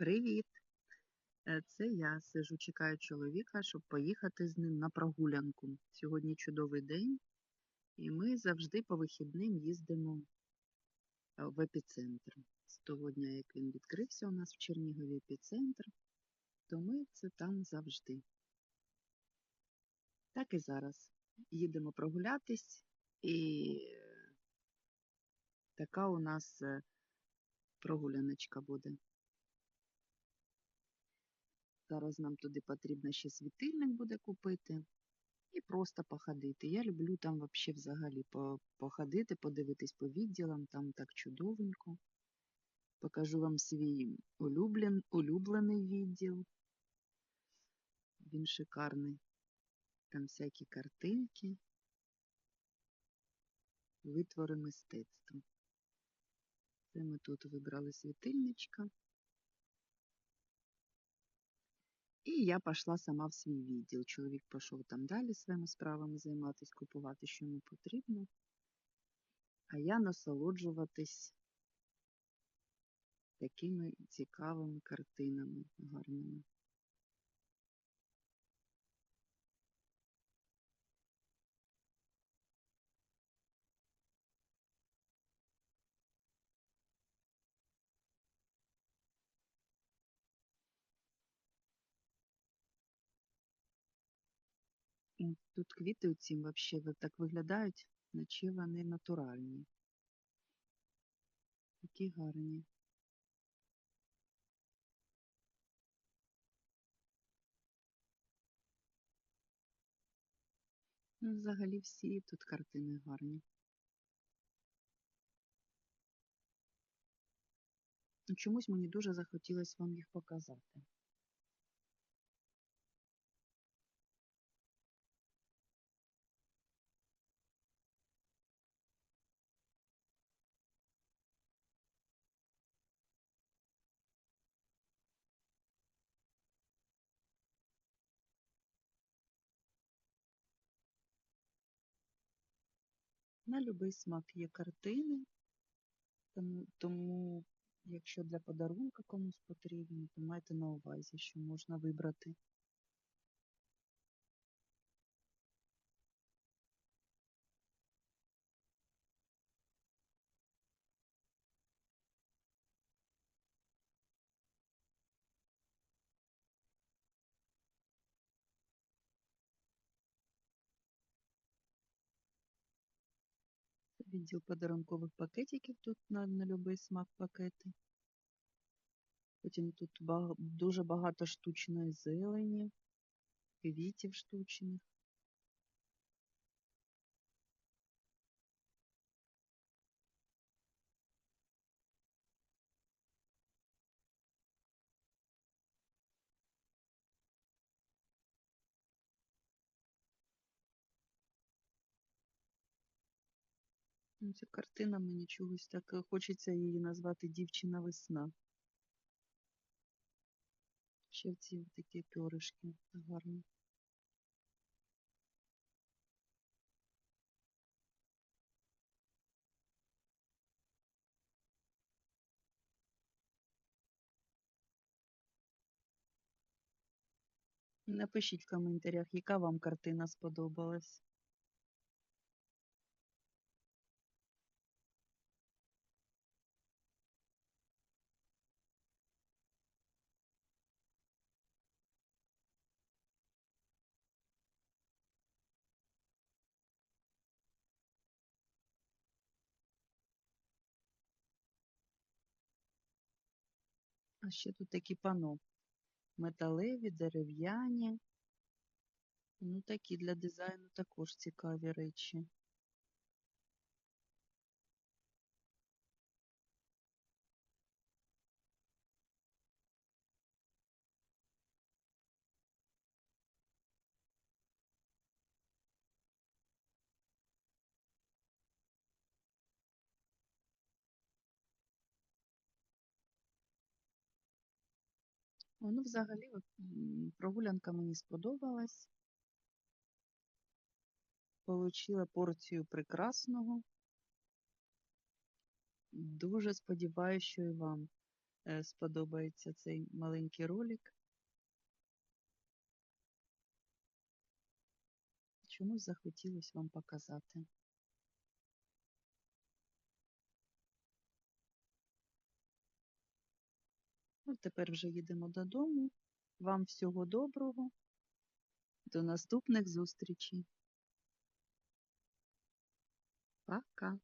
Привіт! Е, Це я сижу, чекаю чоловіка, щоб поїхати з ним на прогулянку. Сьогодні чудовий день, і ми завжди по вихідним їздимо е, в епіцентр. З того дня, як він відкрився у нас в Чернігові епіцентр, то ми це там завжди. Так і зараз. Їдемо прогулятись, і е, така у нас прогуляночка буде. Зараз нам туди потрібно ще світильник буде купити і просто походити. Я люблю там вообще взагалі походити, подивитись по відділам, там так чудовенько. Покажу вам свій улюблен, улюблений відділ. Він шикарний. Там всякі картинки, витвори мистецтва. Це ми тут вибрали світильничка. І я пішла сама в свій відділ. Чоловік пішов там далі своїми справами займатися, купувати, що йому потрібно. А я насолоджуватись такими цікавими картинами гарними. Тут квіти у ці вообще так виглядають, наче вони натуральні. Такі гарні. Ну, взагалі всі тут картини гарні. Ну, Чомусь мені дуже захотілося вам їх показати. На любий смак є картини, тому, тому якщо для подарунка комусь потрібно, то майте на увазі, що можна вибрати. Відділ подарункових пакетиків тут на, на любий смак пакети. Потім тут бага- дуже багато штучної зелені, квітів штучних. Ця картина мені чогось так е, хочеться її назвати Дівчина весна. Ще в ці такі пьоришки гарні. Напишіть в коментарях, яка вам картина сподобалась. А ще тут такі пано. Металеві, дерев'яні. Ну, такі для дизайну також цікаві речі. Ну, взагалі, прогулянка мені сподобалась. Получила порцію прекрасного. Дуже сподіваюся, що і вам. е, сподобається цей маленький ролик. Чомусь захотілося вам показати. Ну, тепер вже їдемо додому. Вам всього доброго. До наступних зустрічей. Пока.